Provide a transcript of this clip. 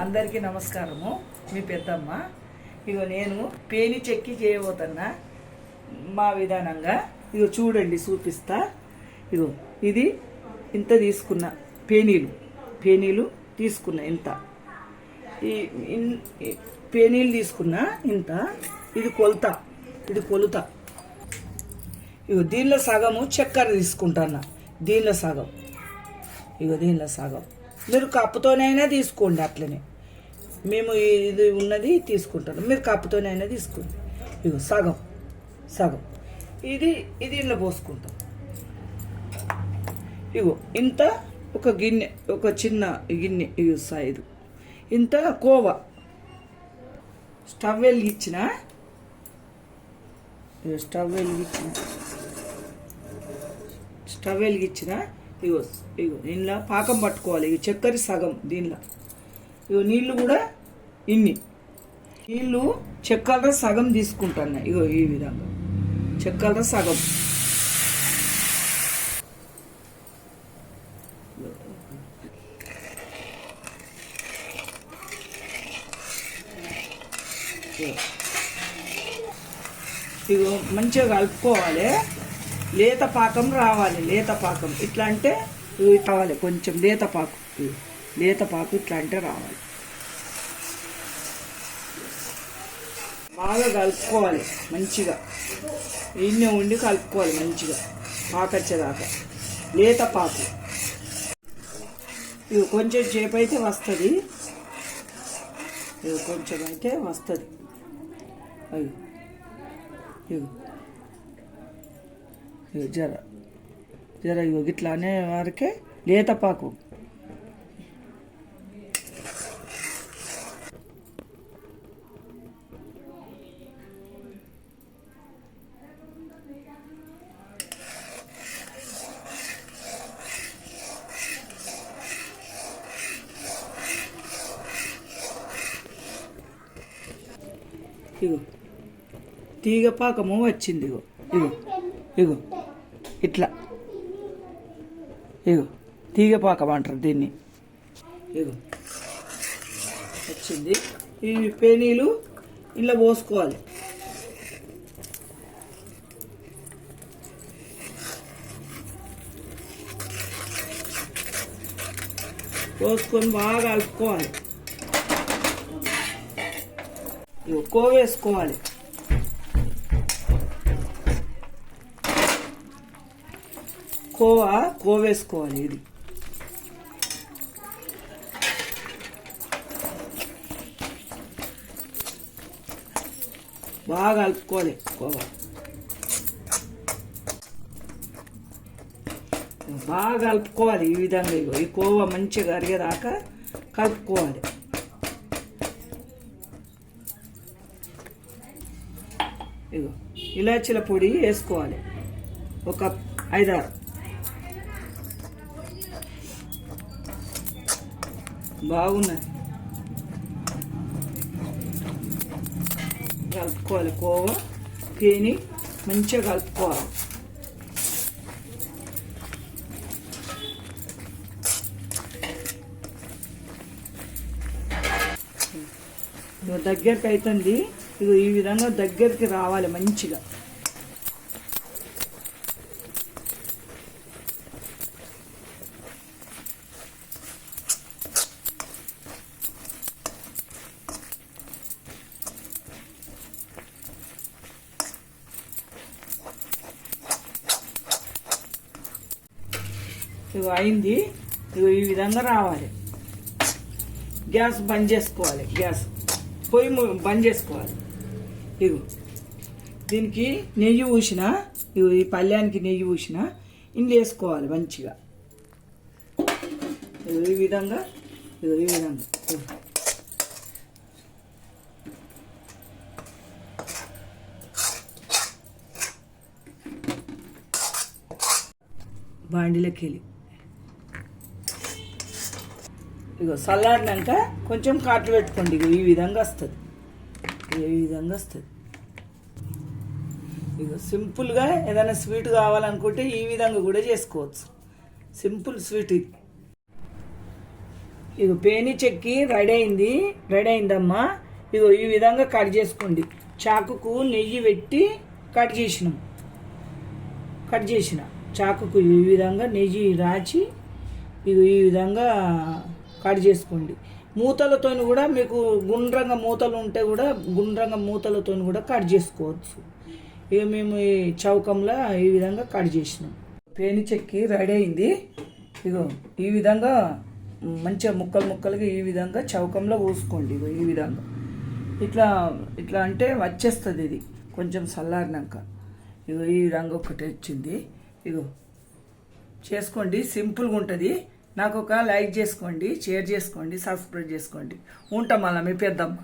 అందరికీ నమస్కారము. మీ పెద్దమ్మ. ఇగో నేను పేని చెక్కి చేయబోతున్నా మా విధానంగా. ఇగో చూడండి చూపిస్తా. ఇగో ఇది ఇంత తీసుకున్న పేనీలు. పేనీలు తీసుకున్న ఇంత. ఈ పేనీలు తీసుకున్న ఇంత. ఇది కొలత. ఇది కొలుత. ఇగో దీనిలో సగము చక్కెర తీసుకుంటాను దీనిలో సగం. ఇగో దీనిలో సగం. మీరు కప్పుతోనైనా తీసుకోండి అట్లనే. మేము ఇది ఉన్నది తీసుకుంటాం మీరు కప్పుతోనైనా తీసుకోండి. ఇగో సగం సగం. ఇది ఇది ఇంట్లో పోసుకుంటాం. ఇగో ఇంత ఒక గిన్నె ఒక చిన్న గిన్నె ఇగో సైజు. ఇంత కోవా. స్టవ్ వెలిగించిన. ఇగో స్టవ్ వెలిగించిన. స్టవ్ వెలిగించిన. ఇగో ఇగో దీనిలో పాకం పట్టుకోవాలి. ఇగో చక్కెర సగం దీనిలో. ఇగో నీళ్ళు కూడా ఇన్ని. నీళ్ళు చక్కెర సగం తీసుకుంటాను ఇగో ఈ విధంగా. చెక్కలరా సగం. ఇగో. మంచిగా కలుపుకోవాలి. లేత పాకం రావాలి. లేత పాకం. ఇట్లా అంటే ఇవి కావాలి. కొంచెం లేత పాకం. లేతపాకు లేత ఇట్లా అంటే రావాలి. బాగా కలుపుకోవాలి మంచిగా. ఇన్నే ఉండి కలుపుకోవాలి మంచిగా పాకొచ్చేదాకా. లేత పాకు ఇవి కొంచెం సేపు అయితే వస్తుంది. ఇవి కొంచెం అయితే వస్తుంది. అవి ఇగో. ఇగో జర. జర ఇగో ఇట్లానే అనే వారికే లేతపాకు. ఇగో. తీగ పాకము వచ్చింది ఇగో. ఇగో. ఇగో. ఇట్లా. ఇగో. తీగ పాకం అంటారు దీన్ని. ఇగో. వచ్చింది. ఈ పేనీలు ఇలా పోసుకోవాలి. పోసుకొని బాగా కలుపుకోవాలి. ఇగో కోవేసుకోవాలి. కోవా కోవేసుకోవాలి ఇది. బాగా కలుపుకోవాలి కోవా. బాగా కలుపుకోవాలి ఈ విధంగా ఈ కోవా మంచిగా అరిగేదాకా కలుపుకోవాలి. ఇగో ఇలాచీల పొడి వేసుకోవాలి. ఒక ఐదారు. బాగున్నది కలుపుకోవాలి. కోవ తేని మంచిగా కలుపుకోవాలి. దగ్గరికి అవుతుంది ఇది ఈ విధంగా దగ్గరికి రావాలి మంచిగా. ఇవి అయింది. ఇవి ఈ విధంగా రావాలి. గ్యాస్ బంద్ చేసుకోవాలి. గ్యాస్. పొయ్యి ము- బంద్ చేసుకోవాలి. ఇగో దీనికి నెయ్యి పూసిన ఇది ఈ పళ్ళ్యానికి నెయ్యి పూసిన ఇండ్లు వేసుకోవాలి మంచిగా. ఈ విధంగా ఈ విధంగా. బాండిలోకి వెళ్ళి ఇగో చల్లారినాక కొంచెం కాట్లు పెట్టుకోండి ఇగో ఈ విధంగా వస్తుంది. ఈ విధంగా వస్తుంది. ఇగో సింపుల్గా ఏదైనా స్వీట్ కావాలనుకుంటే ఈ విధంగా కూడా చేసుకోవచ్చు. సింపుల్ స్వీట్ ఇది. ఇగో పేని చెక్కి రెడీ అయింది రెడీ అయిందమ్మా. ఇగో ఈ విధంగా కట్ చేసుకోండి. చాకుకు నెయ్యి పెట్టి కట్ చేసినాం. కట్ చేసిన చాకుకు ఈ విధంగా నెయ్యి రాచి ఇగో ఈ విధంగా కట్ చేసుకోండి. మూతలతో కూడా మీకు గుండ్రంగా మూతలు ఉంటే కూడా గుండ్రంగా మూతలతో కూడా కట్ చేసుకోవచ్చు. ఇక మేము ఈ చౌకంలో ఈ విధంగా కట్ చేసినాం. పేని చెక్కి రెడీ అయింది. ఇగో ఈ విధంగా మంచిగా ముక్కలు ముక్కలుగా ఈ విధంగా చౌకంలో పోసుకోండి. ఇగో ఈ విధంగా. ఇట్లా ఇట్లా అంటే వచ్చేస్తుంది ఇది. కొంచెం చల్లారినాక. ఇగో ఈ విధంగా ఒకటి వచ్చింది. ఇగో చేసుకోండి. సింపుల్గా ఉంటుంది. నాకు ఒక లైక్ చేసుకోండి షేర్ చేసుకోండి సబ్స్క్రైబ్ చేసుకోండి. ఉంటాం మళ్ళీ మీ పెద్దమ్మ